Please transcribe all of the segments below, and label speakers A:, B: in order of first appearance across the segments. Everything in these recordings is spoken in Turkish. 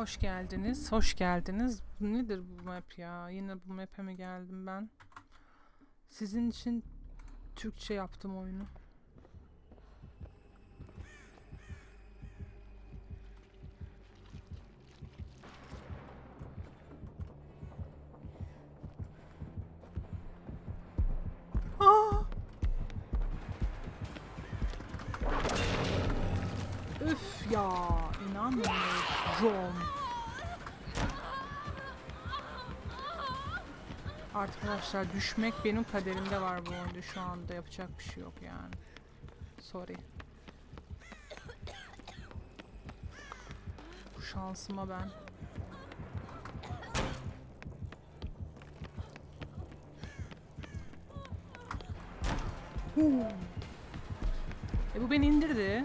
A: Hoş geldiniz, hoş geldiniz. Nedir bu map ya? Yine bu map'e mi geldim ben? Sizin için Türkçe yaptım oyunu. Aa! Üf ya inanmıyorum. Arkadaşlar düşmek benim kaderimde var bu oyunda şu anda yapacak bir şey yok yani. Sorry. Bu şansıma ben. Huu. E bu beni indirdi.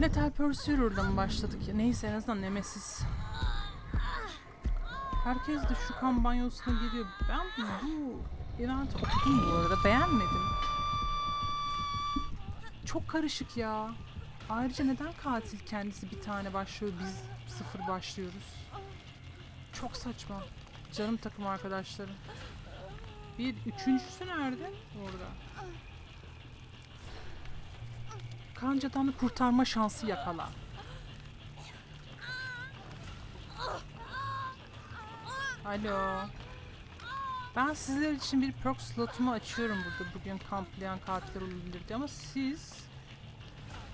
A: Lethal Pursuer'dan başladık ya. Neyse en azından Nemesis. Herkes de şu kan banyosuna giriyor. Ben bu event okudum bu arada. Beğenmedim. Çok karışık ya. Ayrıca neden katil kendisi bir tane başlıyor biz sıfır başlıyoruz? Çok saçma. Canım takım arkadaşlarım. Bir üçüncüsü nerede? Orada. Kancadan kurtarma şansı yakala. Alo. Ben sizler için bir perk slotumu açıyorum burada bugün kamplayan katiller olabilir diye ama siz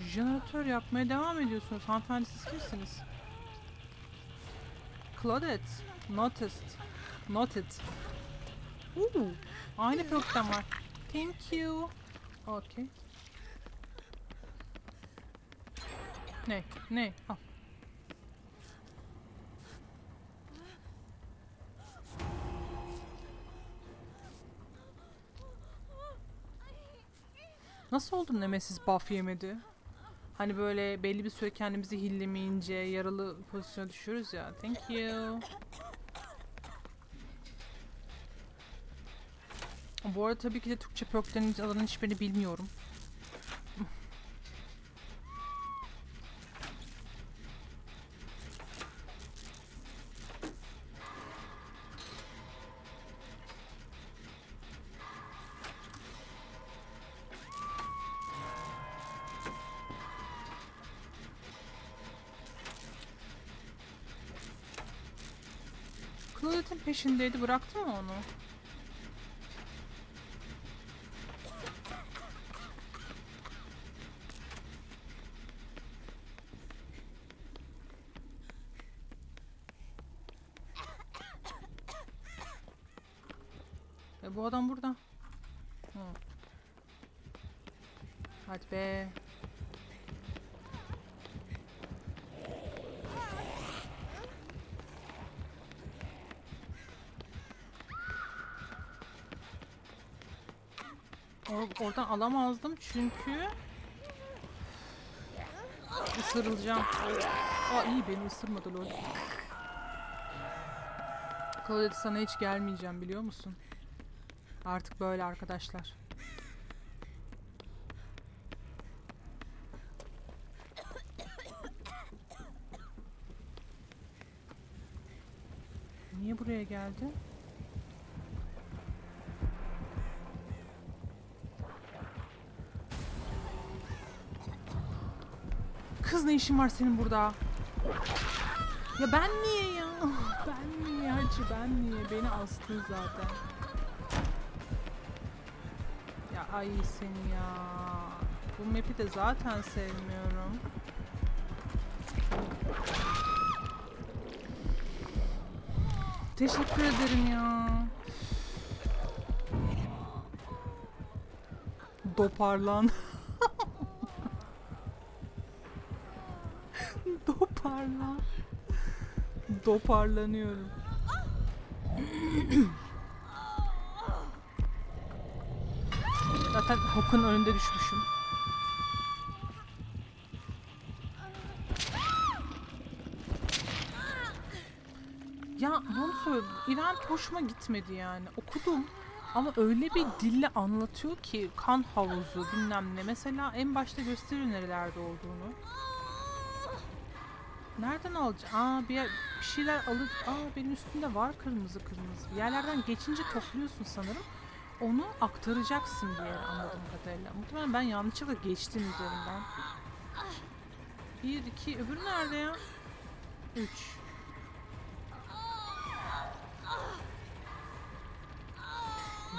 A: jeneratör yapmaya devam ediyorsunuz. Hanımefendi siz kimsiniz? Claudette. Noticed. Noted. Ooh, aynı perkten var. Thank you. Okay. Ne? Ne? Al. Nasıl oldu Nemesis buff yemedi? Hani böyle belli bir süre kendimizi hillemeyince yaralı pozisyona düşüyoruz ya. Thank you. Bu arada tabii ki de Türkçe perklerin adının hiçbirini bilmiyorum. Claudette'in peşindeydi. Bıraktı mı onu? E bu adam burada. Hı. Hadi be. Oradan alamazdım çünkü ısırılacağım. Aa iyi beni ısırmadı lol. Claudette sana hiç gelmeyeceğim biliyor musun? Artık böyle arkadaşlar. Niye buraya geldi? İşin var senin burada? Ya ben niye ya? Ben niye hacı ben niye? Beni astın zaten. Ya ay seni ya. Bu map'i de zaten sevmiyorum. Teşekkür ederim ya. Doparlan. Doparlan. Doparlanıyorum. Zaten Hawk'un önünde düşmüşüm. Ya bunu söyle. İran hoşuma gitmedi yani. Okudum. Ama öyle bir dille anlatıyor ki kan havuzu bilmem ne. Mesela en başta gösteriyor nerelerde olduğunu. Nereden alacağım? Aa bir, yer- bir şeyler alıp aa benim üstümde var kırmızı kırmızı. Bir yerlerden geçince topluyorsun sanırım. Onu aktaracaksın diye anladığım kadarıyla. Muhtemelen ben yanlışlıkla geçtim üzerinden. Bir, iki, öbürü nerede ya? Üç.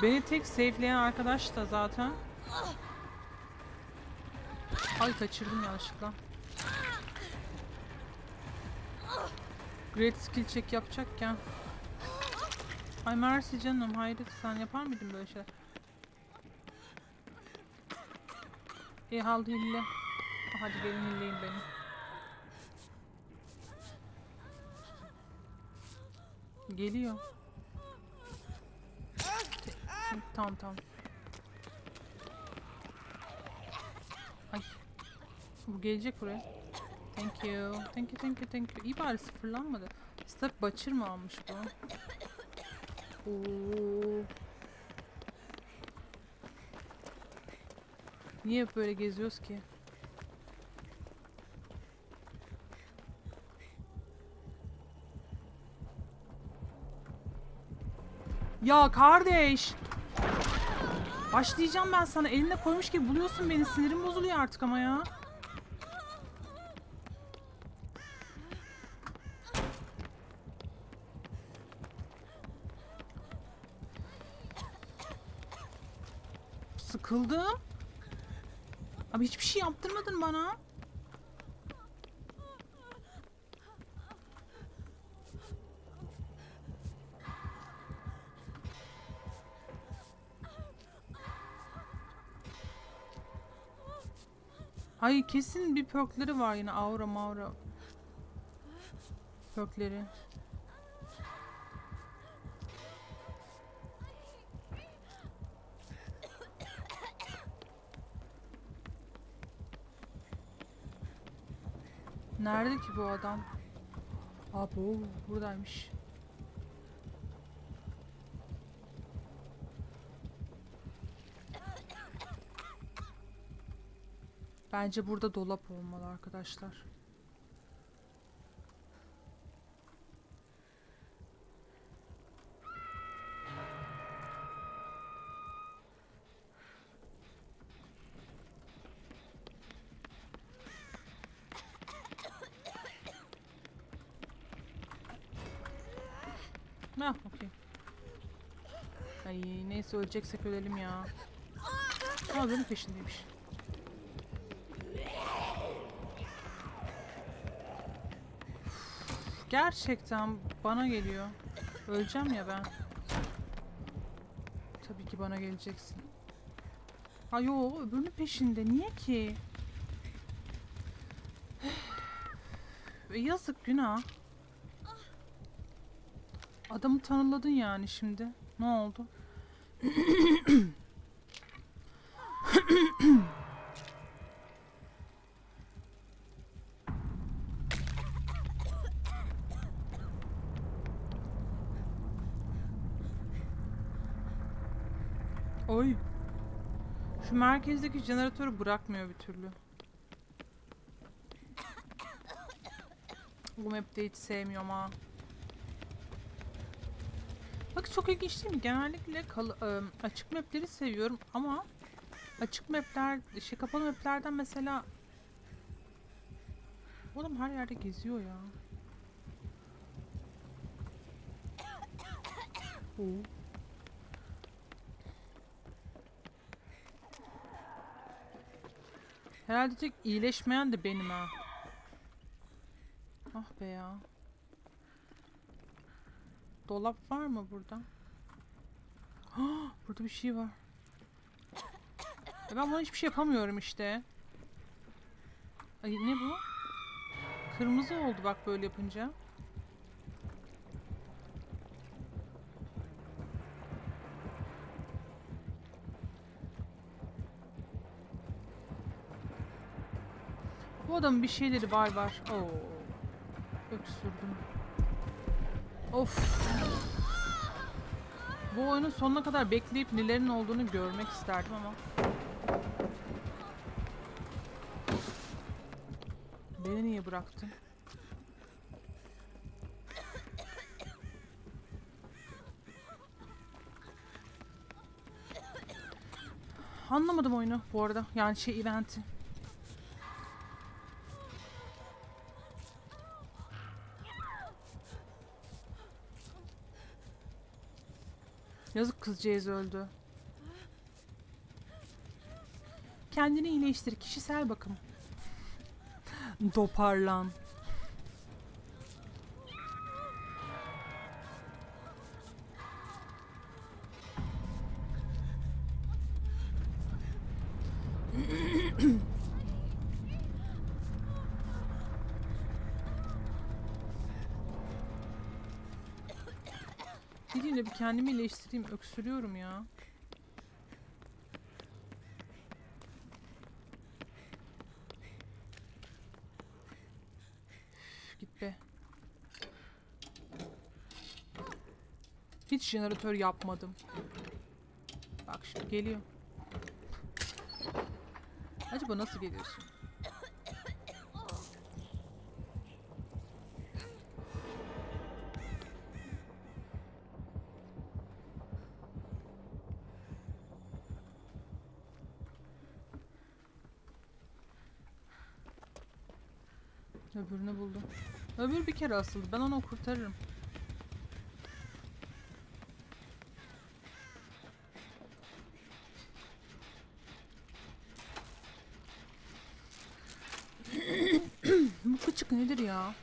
A: Beni tek safeleyen arkadaş da zaten. Ay kaçırdım yanlışlıkla. Great skill check yapacakken. Ay mercy canım hayret sen yapar mıydın böyle şeyler? İyi hal hille. Hadi gelin hilleyin beni. Geliyor. Tamam tamam. Ay. Bu gelecek buraya. Thank you. Thank you, thank you, thank you. İyi bari sıfırlanmadı. Step Butcher mı almış bu? Oo. Niye böyle geziyoruz ki? Ya kardeş! Başlayacağım ben sana. Eline koymuş gibi buluyorsun beni. Sinirim bozuluyor artık ama ya. Sıkıldım. Abi hiçbir şey yaptırmadın bana. Ay kesin bir perkleri var yine aura maura. Perkleri. Nerede ki bu adam? Abo buradaymış. Bence burada dolap olmalı arkadaşlar. Ha, okey. Ay neyse öleceksek ölelim ya. Aa benim peşindeymiş. Gerçekten bana geliyor. Öleceğim ya ben. Tabii ki bana geleceksin. Ha yo öbürünün peşinde. Niye ki? Yazık günah. Adamı tanıladın yani şimdi. Ne oldu? Oy. Şu merkezdeki jeneratörü bırakmıyor bir türlü. Bu map'te hiç sevmiyorum ha. Bak çok ilginç değil mi? Genellikle açık map'leri seviyorum ama açık map'ler, şey kapalı map'lerden mesela adam her yerde geziyor ya. Oo. Herhalde tek iyileşmeyen de benim ha. Ah be ya. Dolap var mı burada? Ah, burada bir şey var. E ben buna hiçbir şey yapamıyorum işte. Ay ne bu? Kırmızı oldu bak böyle yapınca. Bu adamın bir şeyleri var var. Oo. Öksürdüm. Of. Bu oyunun sonuna kadar bekleyip nelerin olduğunu görmek isterdim ama. Beni niye bıraktın? Anlamadım oyunu bu arada. Yani şey eventi. Yazık kızcağız öldü. Kendini iyileştir. Kişisel bakım. Toparlan. Gideyim de bir kendimi iyileştireyim. Öksürüyorum ya. Git be. Hiç jeneratör yapmadım. Bak şimdi geliyor. Acaba nasıl geliyorsun? Öbür bir kere asıldı. Ben onu kurtarırım. bu kıçık nedir ya?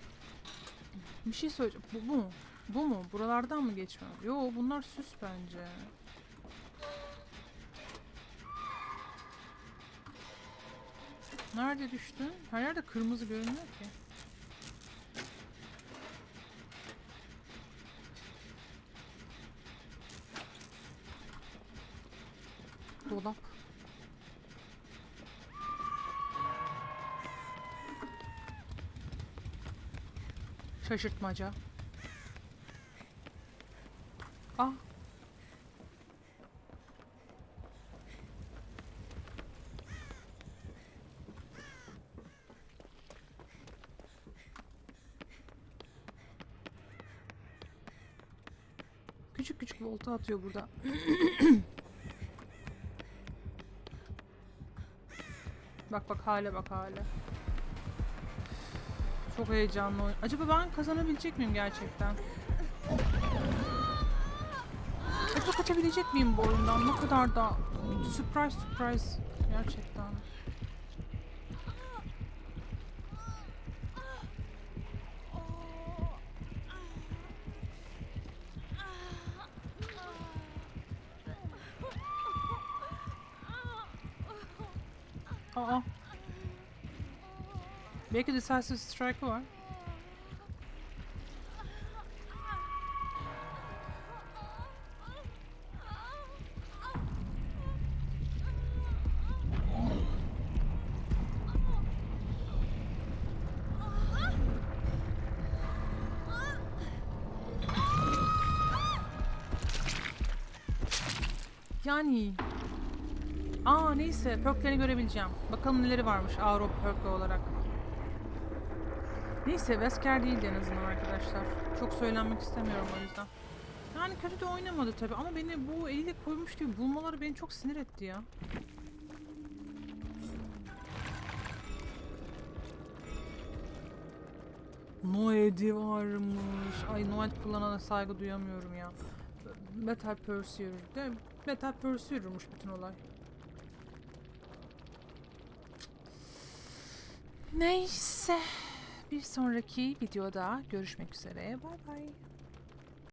A: Bir şey söyleyeceğim. Bu, bu mu? Bu mu? Buralardan mı geçmem? Yo bunlar süs bence. Nerede düştün? Her yerde kırmızı görünüyor ki. Dolap. Şaşırtmaca. Ah. Küçük küçük volta atıyor burada. bak bak hale bak hale. Çok heyecanlı oyun. Acaba ben kazanabilecek miyim gerçekten? Acaba kaçabilecek miyim bu oyundan? Ne kadar da surprise surprise gerçekten. Aa. Belki Decisive Strike var. Yani Aa neyse perklerini görebileceğim. Bakalım neleri varmış Avrupa perkü olarak. Neyse Vesker değildi en azından arkadaşlar. Çok söylenmek istemiyorum o yüzden. Yani kötü de oynamadı tabi ama beni bu eliyle koymuş diye bulmaları beni çok sinir etti ya. Noed'i varmış. Ay Noed kullanana saygı duyamıyorum ya. Metal Pursuer de Metal Pursuer'muş bütün olay. Neyse. Bir sonraki videoda görüşmek üzere. Bay bay.